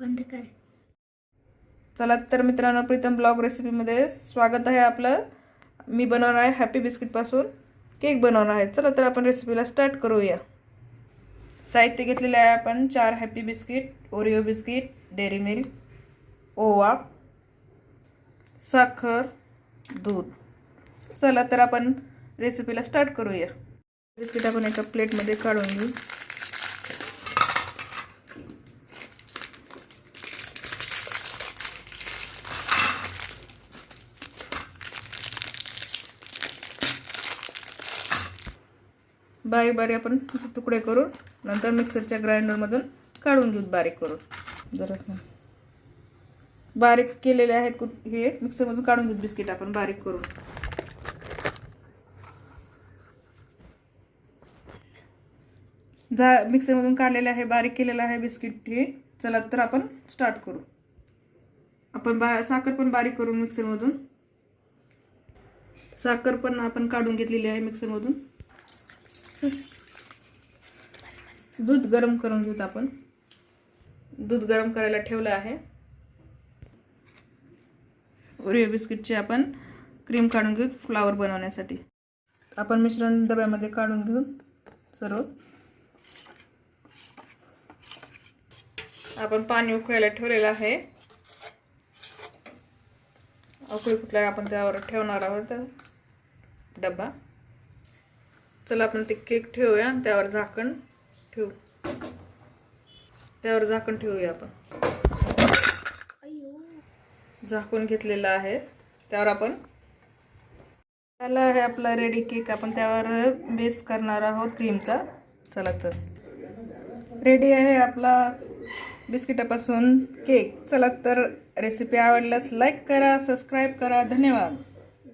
बंद कर. चला तर मित्रांनो प्रीतम ब्लॉग रेसिपीमध्ये स्वागत आहे आपलं. मी बनवणार आहे हॅपी बिस्किटपासून केक बनवणार आहे. चला तर आपण रेसिपीला स्टार्ट करूया. साहित्य घेतलेले आहे आपण चार happy biscuit Oreo biscuit Dairy Milk ओवा साखर दूध. चला तर आपण रेसिपीला स्टार्ट करूया. बिस्किट आपण एका प्लेटमध्ये काढून घेऊ. बारीक बारीक आपण तुकडे करून नंतर मिक्सरच्या ग्राइंडरमधून काढून घेऊ बारीक करून. जरा बारीक केलेले आहेत कुठ हे मिक्सरमधून काढून घेऊ बिस्किट आपण बारीक करून. जा मिक्सरमधून काढलेले आहे बारीक केलेलं आहे बिस्किट हे चला तर आपण स्टार्ट करू. आपण बा साखर पण बारीक करून मिक्सरमधून. साखर पण आपण काढून घेतलेली आहे मिक्सरमधून. दूध गरम करून घेऊत आपण. दूध गरम करायला ठेवलं आहे. ओरिओ बिस्किटची आपण क्रीम काढून घेऊ फ्लावर बनवण्यासाठी. आपण मिश्रण डब्यामध्ये काढून घेऊ सर्व. आपण पाणी उकळायला ठेवलेलं आहे. उकळी फुटल्यावर आपण त्यावर ठेवणार आहोत? डबा चला आपण ते केक ठेवूया आणि त्यावर झाकण ठेवू. त्यावर झाकण ठेवूया आपण. झाकून घेतलेलं आहे. त्यावर आपण झाला आहे आपला रेडी केक आपण त्यावर बेस करणार आहोत क्रीमचा चला तर. रेडी आहे आपला बिस्किटापासून केक चला तर रेसिपी आवडल्यास लाईक करा सबस्क्राईब करा. धन्यवाद.